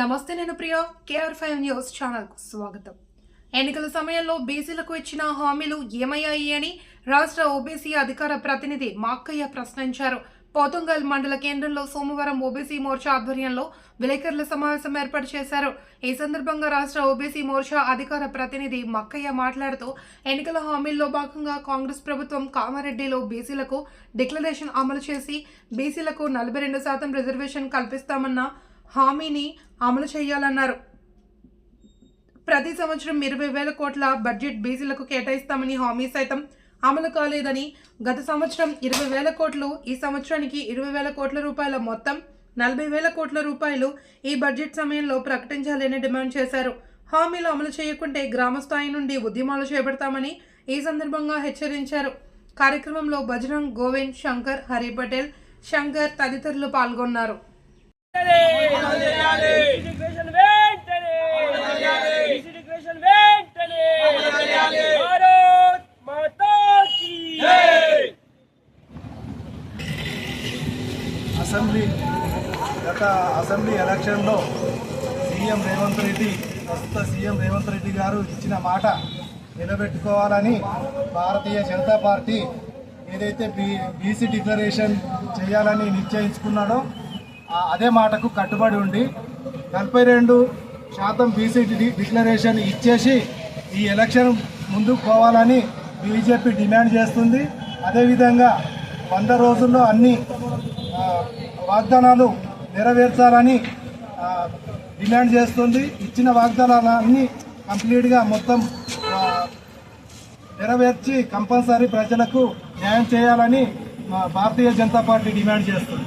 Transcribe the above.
నమస్తే నేను ప్రియ KR five news ఛానల్కు స్వాగతం. ఎన్నికల సమయంలో బీసీలకు ఇచ్చిన హామీలు ఏమయ్యాయి అని రాష్ట్ర ఓబీసీ అధికార ప్రతినిధి మాక్కయ్య ప్రశ్నించారు. పోతుంగల్ మండల కేంద్రంలో సోమవారం ఓబీసీ మోర్చా ఆధ్వర్యంలో విలేకరుల సమావేశం ఏర్పాటు చేశారు. ఈ సందర్భంగా రాష్ట్ర ఓబీసీ మోర్చా అధికార ప్రతినిధి మక్కయ్య మాట్లాడుతూ ఎన్నికల హామీల్లో భాగంగా కాంగ్రెస్ ప్రభుత్వం కామారెడ్డిలో బీసీలకు డిక్లరేషన్ అమలు చేసి బీసీలకు నలభై రెండు శాతం రిజర్వేషన్ కల్పిస్తామన్న హామీని అమలు చేయాలన్నారు. ప్రతి సంవత్సరం ఇరవై వేల కోట్ల బడ్జెట్ బీసీలకు కేటాయిస్తామని హామీ సైతం అమలు కాలేదని గత సంవత్సరం ఇరవై వేల కోట్లు ఈ సంవత్సరానికి ఇరవై వేల కోట్ల రూపాయల మొత్తం నలభై వేల కోట్ల రూపాయలు ఈ బడ్జెట్ సమయంలో ప్రకటించాలని డిమాండ్ చేశారు. హామీలు అమలు చేయకుంటే గ్రామ స్థాయి నుండి ఉద్యమాలు చేపడతామని ఈ సందర్భంగా హెచ్చరించారు. కార్యక్రమంలో బజరంగ్ గోవింద్ శంకర్ హరి పటేల్ శంకర్ తదితరులు పాల్గొన్నారు. అసెంబ్లీ గత అసెంబ్లీ ఎలక్షన్లో సీఎం రేవంత్ రెడ్డి ప్రస్తుత సీఎం రేవంత్ రెడ్డి గారు ఇచ్చిన మాట నిలబెట్టుకోవాలని భారతీయ జనతా పార్టీ ఏదైతే బీ బీసీ డిక్లరేషన్ చేయాలని నిశ్చయించుకున్నాడో అదే మాటకు కట్టుబడి ఉండి నలభై రెండు శాతం బీసీ డిక్లరేషన్ ఇచ్చేసి ఈ ఎలక్షన్ ముందుకు పోవాలని బీజేపీ డిమాండ్ చేస్తుంది. అదేవిధంగా వంద రోజుల్లో అన్ని వాగ్దానాలు నెరవేర్చాలని డిమాండ్ చేస్తుంది. ఇచ్చిన వాగ్దానాలన్నీ కంప్లీట్గా మొత్తం నెరవేర్చి కంపల్సరీ ప్రజలకు న్యాయం చేయాలని భారతీయ జనతా పార్టీ డిమాండ్ చేస్తుంది.